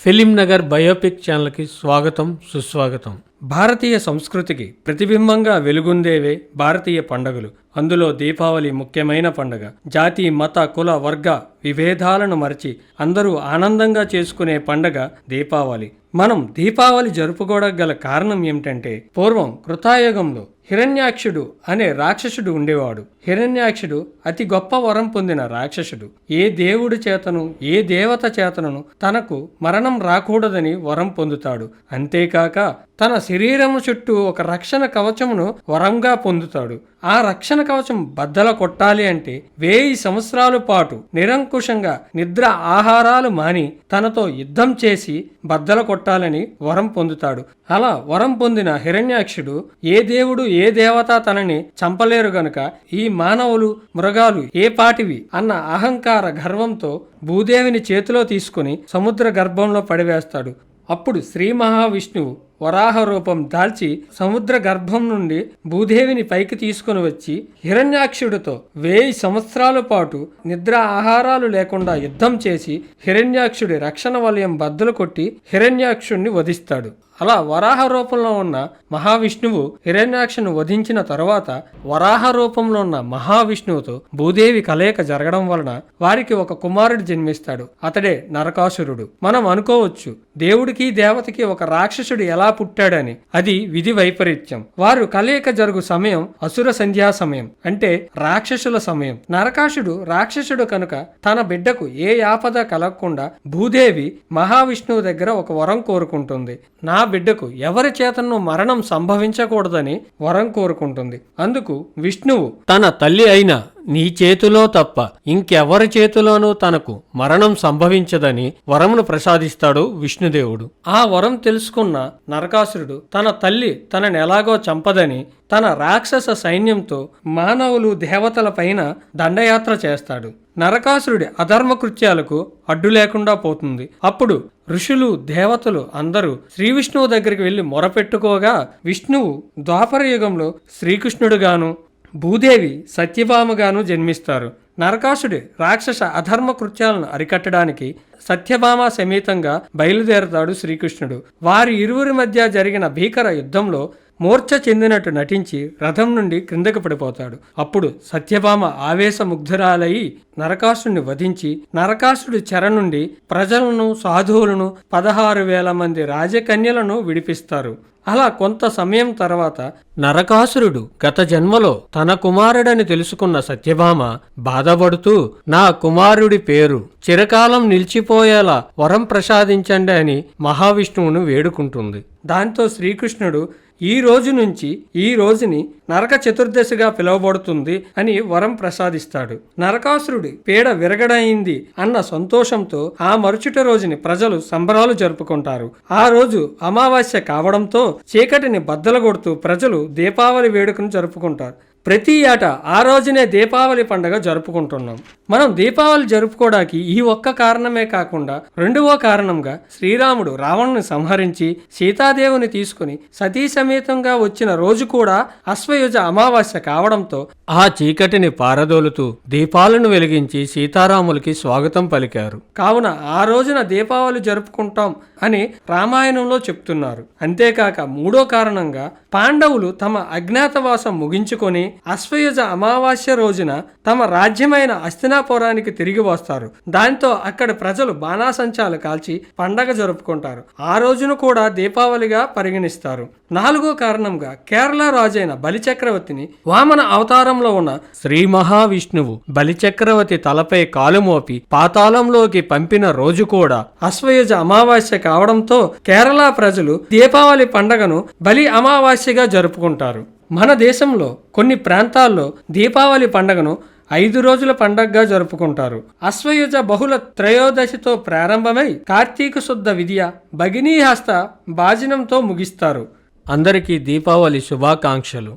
Film Nagar biopic ఛానల్కి స్వాగతం సుస్వాగతం. భారతీయ సంస్కృతికి ప్రతిబింబంగా వెలుగొందేవే భారతీయ పండగలు. అందులో దీపావళి ముఖ్యమైన పండుగ. జాతి మత కుల వర్గ విభేదాలను మరచి అందరూ ఆనందంగా చేసుకునే పండగ దీపావళి. మనం దీపావళి జరుపుకోవడానికి గల కారణం ఏమిటంటే పూర్వం కృతాయుగంలో హిరణ్యాక్షుడు అనే రాక్షసుడు ఉండేవాడు. హిరణ్యాక్షుడు అతి గొప్ప వరం పొందిన రాక్షసుడు. ఏ దేవుడి చేతను ఏ దేవత చేతను తనకు మరణం రాకూడదని వరం పొందుతాడు. అంతేకాక తన శరీరము చుట్టూ ఒక రక్షణ కవచమును వరంగా పొందుతాడు. ఆ రక్షణ కవచం బద్దల కొట్టాలి అంటే వేయి సంవత్సరాల పాటు నిరంకుశంగా నిద్ర ఆహారాలు మాని తనతో యుద్ధం చేసి బద్దల కొట్టాలని వరం పొందుతాడు. అలా వరం పొందిన హిరణ్యాక్షుడు ఏ దేవుడు ఏ దేవత తనని చంపలేరు గనుక ఈ మానవులు మృగాలు ఏ పాటివి అన్న అహంకార గర్వంతో భూదేవిని చేతిలో తీసుకుని సముద్ర గర్భంలో పడివేస్తాడు. అప్పుడు శ్రీ మహావిష్ణువు వరాహ రూపం దాల్చి సముద్ర గర్భం నుండి భూదేవిని పైకి తీసుకుని వచ్చి హిరణ్యాక్షుడితో వేయి సంవత్సరాల పాటు నిద్ర ఆహారాలు లేకుండా యుద్ధం చేసి హిరణ్యాక్షుడి రక్షణ వలయం బద్దలు కొట్టి హిరణ్యాక్షుణ్ణి వధిస్తాడు. అలా వరాహ రూపంలో ఉన్న మహావిష్ణువు హిరణ్యాక్షను వధించిన తరువాత వరాహ రూపంలో ఉన్న మహావిష్ణువుతో భూదేవి కలయిక జరగడం వలన వారికి ఒక కుమారుడు జన్మిస్తాడు. అతడే నరకాసురుడు. మనం అనుకోవచ్చు దేవుడికి దేవతకి ఒక రాక్షసుడు ఎలా పుట్టాడని. అది విధి వైపరీత్యం. వారు కలయిక జరుగు సమయం అసుర సంధ్యా సమయం అంటే రాక్షసుల సమయం. నరకాసుడు రాక్షసుడు కనుక తన బిడ్డకు ఏ ఆపద కలగకుండా భూదేవి మహావిష్ణువు దగ్గర ఒక వరం కోరుకుంటుంది. నా బిడ్డకు ఎవరి చేతను మరణం సంభవించకూడదని వరం కోరుకుంటుంది. అందుకు విష్ణువు తన తల్లి అయిన నీ చేతిలో తప్ప ఇంకెవరి చేతిలోనూ తనకు మరణం సంభవించదని వరమును ప్రసాదిస్తాడు విష్ణుదేవుడు. ఆ వరం తెలుసుకున్న నరకాసురుడు తన తల్లి తనని ఎలాగో చంపదని తన రాక్షస సైన్యంతో మానవులు దేవతల పైన దండయాత్ర చేస్తాడు. నరకాసురుడి అధర్మ కృత్యాలకు అడ్డు లేకుండా పోతుంది. అప్పుడు ఋషులు దేవతలు అందరూ శ్రీ విష్ణువు దగ్గరికి వెళ్ళి మొరపెట్టుకోగా విష్ణువు ద్వాపర యుగంలో శ్రీకృష్ణుడుగాను భూదేవి సత్యభామగాను జన్మిస్తారు. నరకాసుడి రాక్షస అధర్మ కృత్యాలను అరికట్టడానికి సత్యభామ సమేతంగా బయలుదేరతాడు శ్రీకృష్ణుడు. వారి ఇరువురి మధ్య జరిగిన భీకర యుద్ధంలో మూర్ఛ చెందినట్టు నటించి రథం నుండి క్రిందకు పడిపోతాడు. అప్పుడు సత్యభామ ఆవేశముగ్ధురాలై నరకాసుడిని వధించి నరకాసుడి చెర నుండి ప్రజలను సాధువులను పదహారు వేల మంది రాజకన్యలను విడిపిస్తారు. అలా కొంత సమయం తర్వాత నరకాసురుడు గత జన్మలో తన కుమారుడని తెలుసుకున్న సత్యభామ బాధపడుతూ నా కుమారుడి పేరు చిరకాలం నిలిచిపోయేలా వరం ప్రసాదించండి అని మహావిష్ణువును వేడుకుంటుంది. దాంతో శ్రీకృష్ణుడు ఈ రోజు నుంచి ఈ రోజుని నరక చతుర్దశిగా పిలువబడుతుంది అని వరం ప్రసాదిస్తాడు. నరకాసురుడి పీడ విరగడైంది అన్న సంతోషంతో ఆ మరుచుట రోజుని ప్రజలు సంబరాలు జరుపుకుంటారు. ఆ రోజు అమావాస్య కావడంతో చీకటిని బద్దలగొడుతూ ప్రజలు దీపావళి వేడుకను జరుపుకుంటారు. ప్రతి ఏట ఆ రోజునే దీపావళి పండుగ జరుపుకుంటున్నాం. మనం దీపావళి జరుపుకోవడానికి ఈ ఒక్క కారణమే కాకుండా రెండవ కారణంగా శ్రీరాముడు రావణుని సంహరించి సీతాదేవిని తీసుకుని సతీ సమేతంగా వచ్చిన రోజు కూడా అశ్వయుజ అమావాస్య కావడంతో ఆ చీకటిని పారదోలుతూ దీపాలను వెలిగించి సీతారాములకి స్వాగతం పలికారు. కావున ఆ రోజున దీపావళి జరుపుకుంటాం అని రామాయణంలో చెప్తున్నారు. అంతేకాక మూడో కారణంగా పాండవులు తమ అజ్ఞాతవాసం ముగించుకొని అశ్వయుజ అమావాస్య రోజున తమ రాజ్యమైన అస్తినాపురానికి తిరిగి వస్తారు. దాంతో అక్కడ ప్రజలు బాణాసంచాలు కాల్చి పండగ జరుపుకుంటారు. ఆ రోజును కూడా దీపావళిగా పరిగణిస్తారు. నాలుగో కారణంగా కేరళ రాజైన బలిచక్రవర్తిని వామన అవతారంలో ఉన్న శ్రీ మహావిష్ణువు బలిచక్రవర్తి తలపై కాలు మోపి పాతాళంలోకి పంపిన రోజు కూడా అశ్వయుజ అమావాస్య కావడంతో కేరళ ప్రజలు దీపావళి పండగను బలి అమావాస్యగా జరుపుకుంటారు. మన దేశంలో కొన్ని ప్రాంతాల్లో దీపావళి పండగను ఐదు రోజుల పండగగా జరుపుకుంటారు. అశ్వయుజ బహుళ త్రయోదశితో ప్రారంభమై కార్తీక శుద్ధ విద్య భగినీహస్త భాజనంతో ముగిస్తారు. అందరికీ దీపావళి శుభాకాంక్షలు.